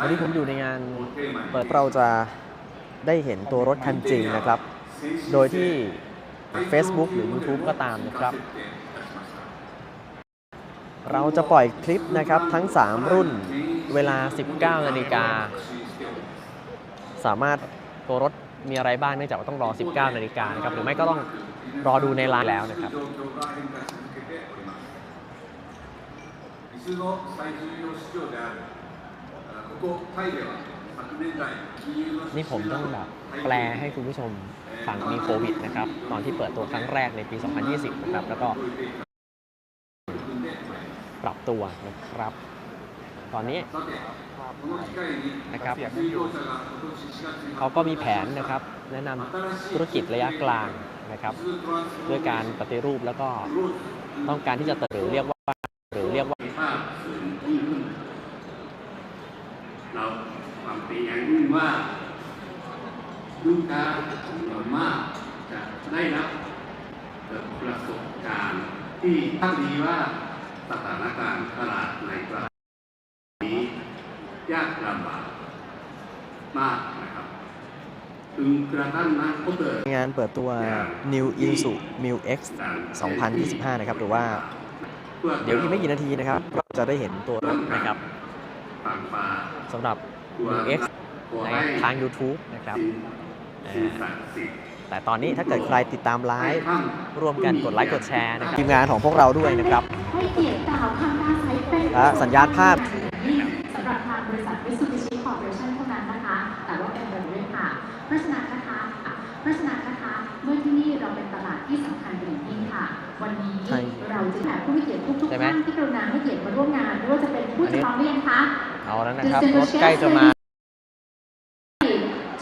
วันนี้ผมอยู่ในงานเปิดเราจะได้เห็นตัวรถคันจริงนะครับ โดยที่ Facebook หรือ YouTube ก็ตามนะครับ เราจะปล่อยคลิปนะครับทั้ง 3 รุ่นเวลา 19 นาฬิกา สามารถตัวรถมีอะไรบ้างเนื่องจากว่าต้องรอ 19 นาฬิกานะครับ หรือไม่ก็ต้องรอดูในไลน์แล้วนะครับ 水の最重要市場である นี่ผมต้องแบบแปลให้คุณผู้ชมฟังมีโควิดนะครับ ตอนที่เปิดตัวครั้งแรกในปี 2020 นะครับ แล้วก็ปรับตัวนะครับ ตอนนี้นะครับเขาก็มีแผนนะครับ แนะนำธุรกิจระยะกลางนะครับ ด้วยการปฏิรูปแล้วก็ต้องการที่จะเติบโตเรียกว่า เราหวังเป็นอย่างยิ่งว่าลูกค้าจำนวนมากจะได้รับประสบการณ์ที่ตั้งดีว่าสถานการณ์ตลาดในประเทศนี้ยากลำบากมากนะครับถึงกระทั่งนักก็เกิดงานเปิดตัว New Insu Mil X 2025 นะครับ หรือว่า เดี๋ยวอีกไม่กี่นาทีนะครับเราจะได้เห็นตัวนะครับ สำหรับ Mil X ในทาง YouTube นะครับสิ่งศักดิ์สิทธิ์แต่ตอนนี้ถ้าเกิดใครติดตามไลให้ฟ์ท่านร่วมกันกดไลค์กดแชร์นะครับทีมงานของพวกเราด้วยนะครับให้เกียรติกล่าวคำปราศัยเป็นและสัญญาณภาพสำหรับทางบริษัท Mitsubishi Corporation เท่านั้นนะคะ แต่ว่าเป็นแบบนี้ค่ะเพราะฉะนั้น ผู้มีเกียรติทุกๆใช่ไหมท่านที่กรุณาให้เกียรติมาร่วมงานไม่ว่าจะเป็นผู้จะพร้อมหรือยังคะเอาแล้วนะครับรถใกล้จะมา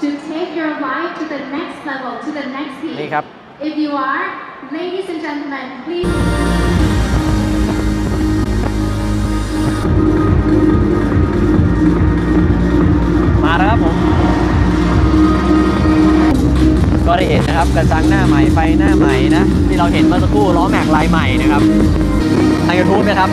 to take your life to the next level to the next peak นี่ครับ if you are ladies and gentlemen please มาแล้วครับผม ก็ได้เห็นนะครับกระจังหน้าใหม่ไฟหน้าใหม่นะ ที่เราเห็นเมื่อสักครู่ล้อแม็กลายใหม่นะครับ ทางยูทูบนะครับ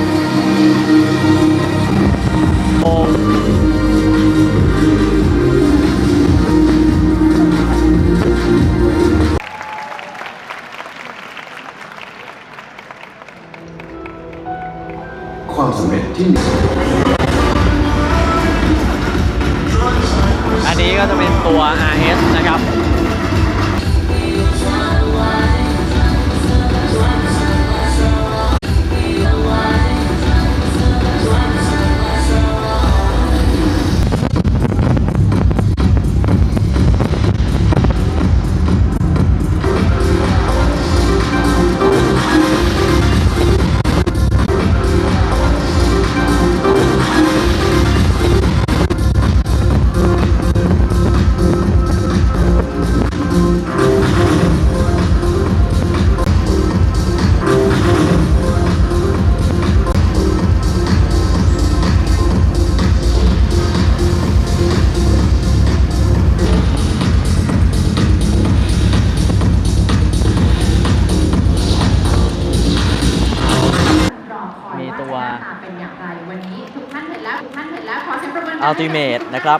เสียงปรบมือ Ultimate นะครับ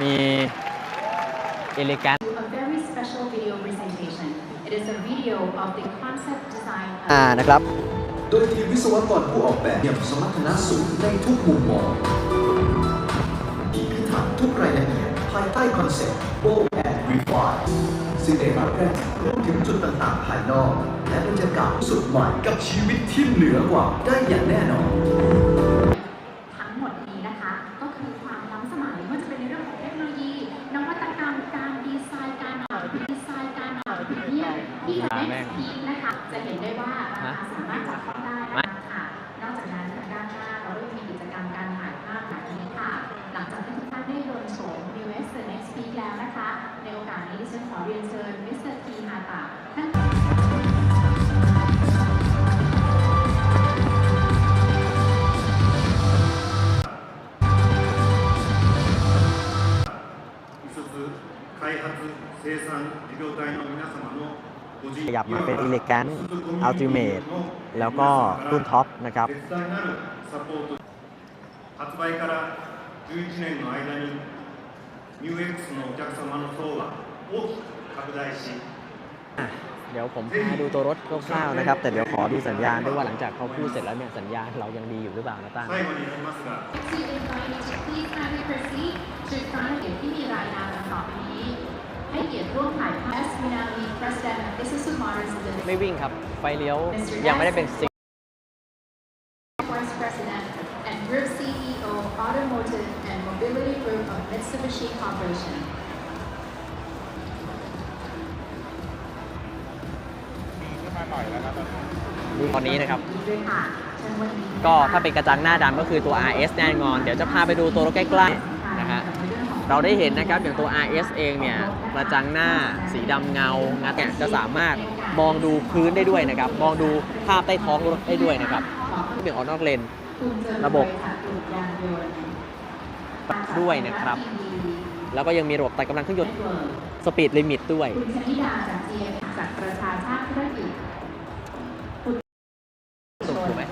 มี Elegant A very special video presentation. It is a video of the concept design. อ่านะครับ โดยทีมวิศวกรผู้ออกแบบอย่างสมรรถนะสูงในทุกมุมมองพิพิถันทุกรายละเอียดภายใต้คอนเซ็ปต์ Bold and Refine ซึ่งได้รับแรงรวมถึงจุดต่างๆภายนอก และบรรยากาศสุดใหม่กับชีวิตที่เหนือกว่าได้อย่างแน่นอน โดนโฉม New X The Next Peak แล้วนะคะ ในโอกาสนี้ดิฉันขอเรียนเชิญมิสเตอร์ทีฮาตะท่าน 一つ開発生産事業体の皆様のご尽 ขยับมาเป็น Elegant Ultimate แล้วก็รุ่นท็อปนะครับ 絶大なるサポート発売から 11年の間に MUX のお客様の層が大きく拡大し อ่ะเดี๋ยวผมพาดูตัวรถคร่าวๆนะครับ แต่เดี๋ยวขอดูสัญญาณด้วยว่าหลังจากเขาพูดเสร็จแล้วเนี่ยสัญญาณเรายังดีอยู่หรือเปล่านะตั้ง 最後になりますが To invite you to please kindly proceed to front of you ที่มีรายนามดังต่อไปนี้ ให้เกียรติร่วมถ่ายภาพ Minami President of Isuzu Motors Limited ไม่วิ่งครับ ไฟเลี้ยวยังไม่ได้เป็นซิ Mitsubishi Corporation ตอนนี้นะครับด้วยค่ะเชิญวันนี้ก็ถ้าเป็นกระจังหน้าดำก็คือตัว RS แน่นอน เดี๋ยวจะพาไปดูตัวรถใกล้ๆนะฮะเราได้เห็นนะครับอย่างตัว RS เองเนี่ยกระจังหน้าสีดำเงางัดเนี่ยจะสามารถมองดูพื้นได้ด้วยนะครับ มองดูภาพใต้ท้องรถได้ด้วยนะครับเบี่ยงออกนอกเลน ระบบ ด้วยนะครับ แล้วก็ยังมีระบบตัดกำลังเครื่องยนต์สปีดลิมิตด้วยคุณชนิดาจาก GM จากประชาชาติธุรกิจถูกไหม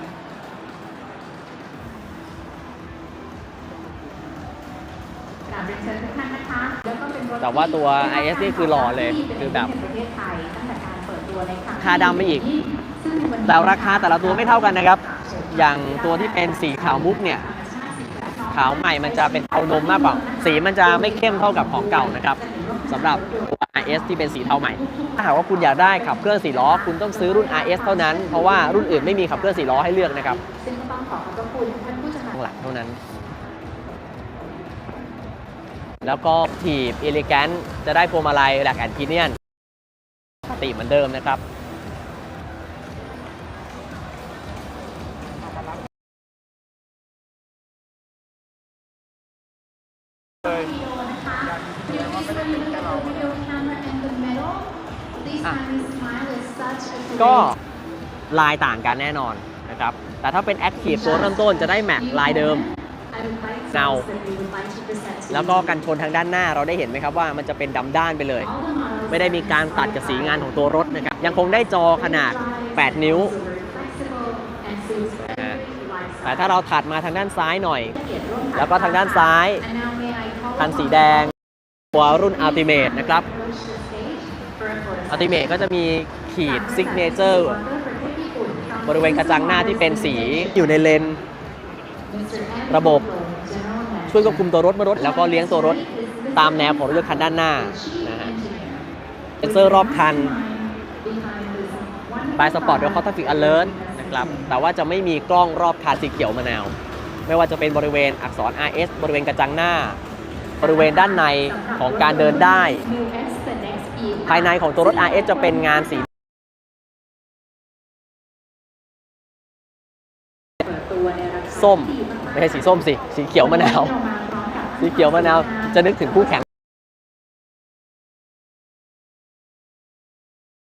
กราบเรียนเชิญทุกท่านนะคะแล้วก็เป็นรถแต่ว่าตัว IS นี่คือหล่อเลย คือแบบประเทศไทยตั้งแต่การเปิดตัวในครั้งค่าดำไปอีกซึ่งวันนี้แต่ราคาแต่ละตัวไม่เท่ากันนะครับ อย่างตัวที่เป็นสีขาวมุกเนี่ย ขาวใหม่มันจะเป็นเทานมมากกว่า สีมันจะไม่เข้มเท่ากับของเก่านะครับสำหรับตัว RS ที่เป็นสีเทาใหม่ ถ้าหากว่าคุณอยากได้ขับเคลื่อน4ล้อ คุณต้องซื้อรุ่น RS เท่านั้น เพราะว่ารุ่นอื่นไม่มีขับเคลื่อน4ล้อให้เลือกนะครับซึ่งก็ต้องขอขอบคุณท่านผู้จัดการข้างหลังเท่านั้น แล้วก็ถีบเอลิแกนจะได้พวงมาลัยแหลกแอนพีเนียนปกติเหมือนเดิมนะครับ Please when you look at the video camera in the middle please อะ kindly smile with such a ก็ลายต่างกันแน่นอนนะครับ แต่ถ้าเป็น Active ตัวเริ่มต้นจะได้แม็กลายเดิมเงาแล้วก็กันชนทางด้านหน้าเราได้เห็นไหมครับว่ามันจะเป็นดำด้านไปเลย ไม่ได้มีการตัดกับสีงานของตัวรถนะครับ ยังคงได้จอขนาด 8 นิ้วนะฮะแต่ถ้าเราถัดมาทางด้านซ้ายหน่อย แล้วก็ทางด้านซ้ายคันสีแดง ตัวรุ่น Ultimate นะครับ Ultimate ก็จะมีขีด Signature บริเวณกระจังหน้าที่เป็นสีอยู่ในเลน ระบบช่วยควบคุมตัวรถเมื่อรถ แล้วก็เลี้ยงตัวรถตามแนวของรถยนต์คันด้านหน้านะฮะเซนเซอร์รอบคันบายสปอร์ตด้วยคอร์ทฟิกอเลอร์นะครับแต่ว่าจะไม่มีกล้องรอบคันสีเขียวมะนาว ไม่ว่าจะเป็นบริเวณอักษร RS บริเวณกระจังหน้า บริเวณด้านในของการเดินได้ ภายในของตัวรถ RS จะเป็นงานสีส้ม ไม่ใช่สีส้มสิ สีเขียวมะนาว สีเขียวมะนาว จะนึกถึงคู่แข่ง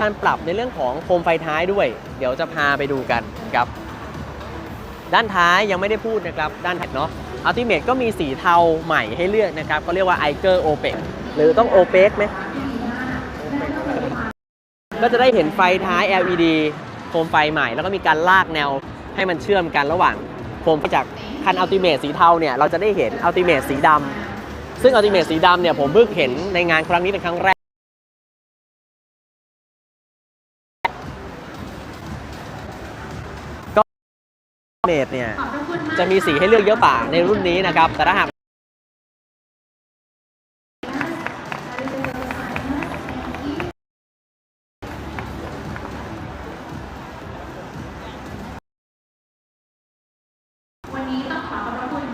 การปรับในเรื่องของโคมไฟท้ายด้วย เดี๋ยวจะพาไปดูกันครับ ด้านท้ายยังไม่ได้พูดนะครับ ด้านถัดเนาะ อัลติเม e ก็มีสีเทาใหม่ให้เลือกนะครับเขาเรียกว่า i อเกอร์โอเปกหรือต้องโอเปกไหมก็จะได้เห็นไฟท้าย LED โคมไฟใหม่ แล้วก็มีการลากแนวให้มันเชื่อมกันระหว่างโคมจากคันอัลติเม e สีเทาเนี่ยเราจะได้เห็นอัลติเม e สีดำซึ่งอัลติเม e สีดำเนี่ยผมเพิ่งเห็นในงานครั้งนี้เป็นครั้งแรก ก็เมดเนี่ย จะมีสีให้เลือกเยอะป่าในรุ่นนี้นะครับ แต่ถ้าหาก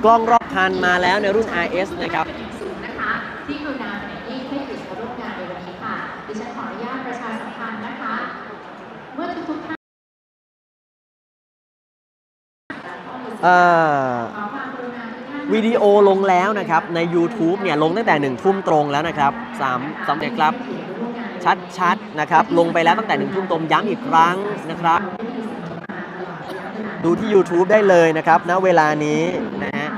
กล้องรอบคันมาแล้วในรุ่น RS นะครับ สูงนะคะที่กรุณาเป็นที่ให้เกียรติมาร่วมงานในวันนี้ค่ะ ดิฉันขออนุญาตประชาสัมพันธ์นะคะ เมื่อทุกๆท่าน เอ่อ ขอค วิดีโอลงแล้วนะครับ ใน YouTube เนี่ยลงตั้งแต่หนึ่งทุ่มตรงแล้วนะครับสามสำเร็จครับ ชัดๆนะครับ ลงไปแล้วตั้งแต่หนึ่งทุ่มตรงย้ำอีกครั้งนะครับ ดูที่ YouTube ได้เลยนะครับณเวลานี้นะฮะ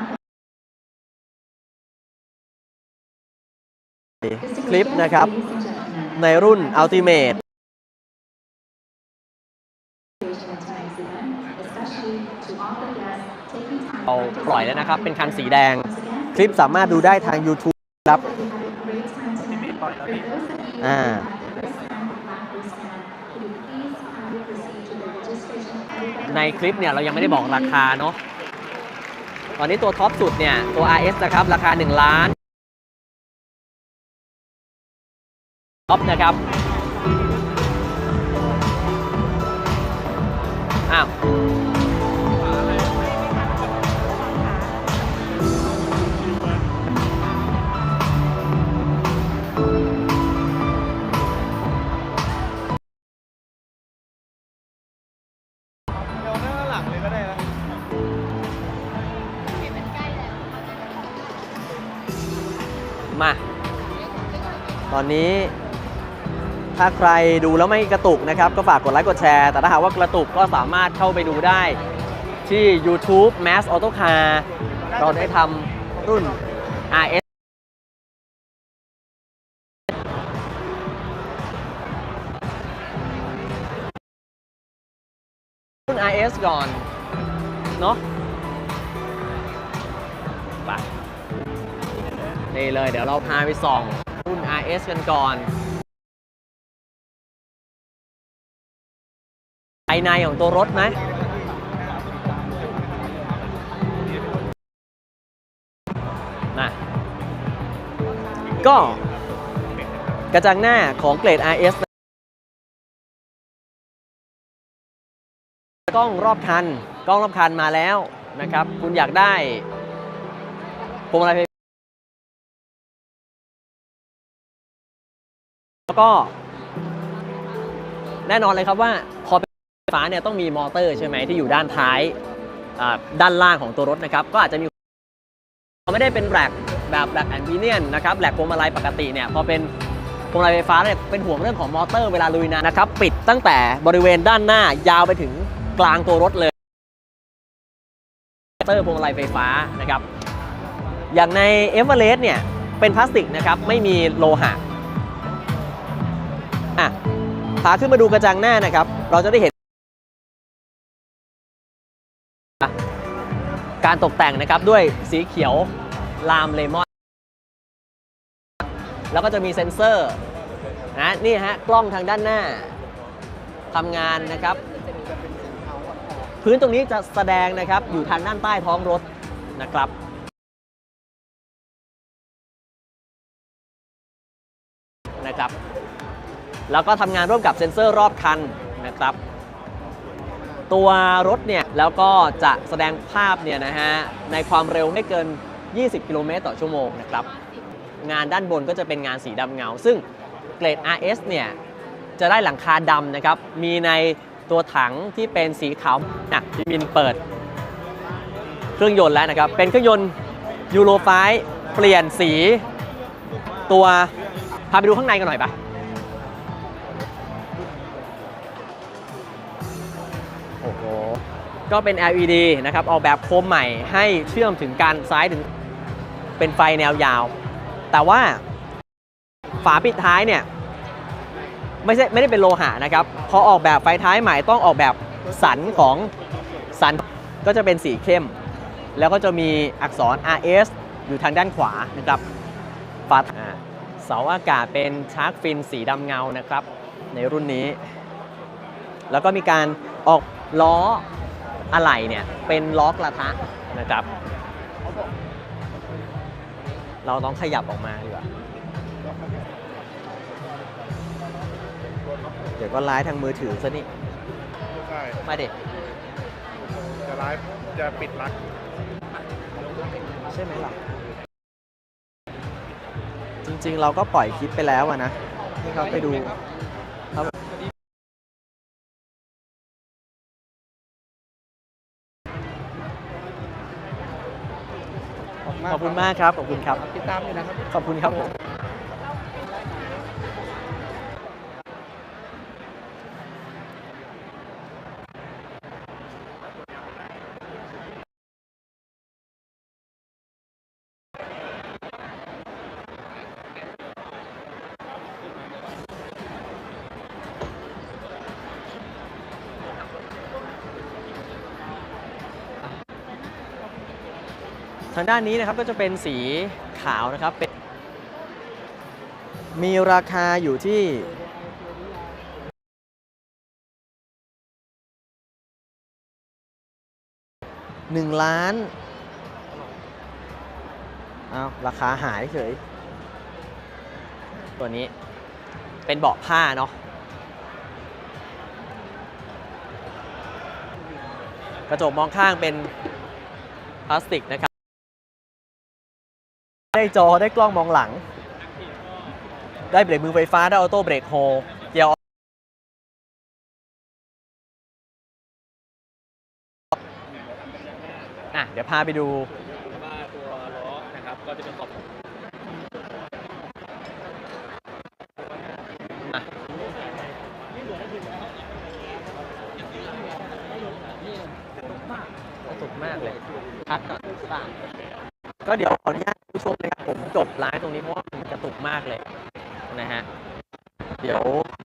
คลิปนะครับ ในรุ่น Ultimate เราปล่อยแล้วนะครับ เป็นคันสีแดง คลิปสามารถดูได้ทาง YouTube ครับอ่าในคลิปเนี่ยเรายังไม่ได้บอกราคาเนาะ ตอนนี้ตัวท็อปสุดเนี่ย ตัว RS นะครับ ราคา 1 ล้านท็อปนะครับ อ้าว อนนี้ ถ้าใครดูแล้วไม่กระตุกนะครับ ก็ฝากกดไลค์กดแชร์ แต่ถ้าหากว่ากระตุกก็สามารถเข้าไปดูได้ที่ YouTube Mass Auto Car เราได้ทำรุ่น RS รุ่น RS ก่อน เนาะไปนี่เลยเดี๋ยวเราพาไปส่อง รุ่น RS กันก่อนภายในของตัวรถไหมนะก็กระจังหน้าของเกรด RS กล้องรอบคัน กล้องรอบคันมาแล้วนะครับ คุณอยากได้พวงมาลัย แล้วก็ แน่นอนเลยครับว่าพอเป็นไฟฟ้าเนี่ยต้องมีมอเตอร์ใช่ไหมที่อยู่ด้านท้ายด้านล่างของตัวรถนะครับ ก็อาจจะมีไม่ได้เป็นแบล็กแบบแบล็กแอนด์พีเนียนนะครับแบล็กพวงมาลัยปกติเนี่ยพอเป็นพวงมาลัยไฟฟ้าเนี่ยเป็นห่วงเรื่องของมอเตอร์เวลาลุยน้ำนะครับ ปิดตั้งแต่บริเวณด้านหน้ายาวไปถึงกลางตัวรถเลยมอเตอร์พวงมาลัยไฟฟ้านะครับ อย่างในเอเวอเรสต์เนี่ยเป็นพลาสติกนะครับไม่มีโลหะ อะพาขึ้นมาดูกระจังหน้านะครับ เราจะได้เห็น การตกแต่งนะครับด้วยสีเขียวลามเลมอน แล้วก็จะมีเซ็นเซอร์นะนี่ฮะกล้องทางด้านหน้าทำงานนะครับ พื้นตรงนี้จะแสดงนะครับอยู่ทางด้านใต้ท้องรถนะครับนะครับ แล้วก็ทำงานร่วมกับเซ็นเซอร์รอบคันนะครับ ตัวรถเนี่ยแล้วก็จะแสดงภาพเนี่ยนะฮะในความเร็วไม่เกิน 20 กิโลเมตรต่อชั่วโมงนะครับ งานด้านบนก็จะเป็นงานสีดำเงา ซึ่งเกรด RS เนี่ยจะได้หลังคาดำนะครับ มีในตัวถังที่เป็นสีขาวนะพี่มินเปิด เครื่องยนต์แล้วนะครับ เป็นเครื่องยนต์ยูโรไฟเปลี่ยนสีตัว พาไปดูข้างในกันหน่อยปะ ก็เป็น LED นะครับออกแบบโคมใหม่ให้เชื่อมถึงการซ้ายถึงเป็นไฟแนวยาว แต่ว่าฝาปิดท้ายเนี่ยไม่ใช่ไม่ได้เป็นโลหะนะครับพอออกแบบไฟท้ายใหม่ต้องออกแบบสันของสันก็จะเป็นสีเข้ม แล้วก็จะมีอักษร RS อยู่ทางด้านขวานะครับฝาเสาอากาศเป็นชาร์กฟินสีดำเงานะครับ ในรุ่นนี้ แล้วก็มีการออกล้อ อะไหล่เนี่ยเป็นล้อกระทะนะครับ เราต้องขยับออกมาดีกว่า เดี๋ยวก็ไลฟ์ทางมือถือซะนี่ ใช่มาดิจะไลฟ์จะปิดไลฟ์ใช่ไหมล่ะ จริงๆเราก็ปล่อยคลิปไปแล้วอะนะให้เขาไปดู ขอบคุณมากครับ ขอบคุณครับ ติดตามอยู่นะครับ ขอบคุณครับผมางด้านนี้นะครับก็จะเป็นสีขาวนะครับเป็นมีราคาอยู่ที่หนึ่งล้านเอาราคาหายเฉย ตัวนี้เป็นเบาะผ้าเนาะกระจกมองข้างเป็นพลาสติกนะครับ ได้จอได้กล้องมองหลัง ได้เบรกมือไฟฟ้า ได้ออโต้เบรกโฮเกียร์อะเดี๋ยวพาไปดูว่าตัวล้อนะครับก็จะเป็นขอบอะกระตุกมากเลยพัดก่อน ก็เดี๋ยวขออนุญาตผู้ชมนะครับผมจบไลฟ์ตรงนี้เพราะว่ามันกระตุกมากเลยนะฮะเดี๋ยว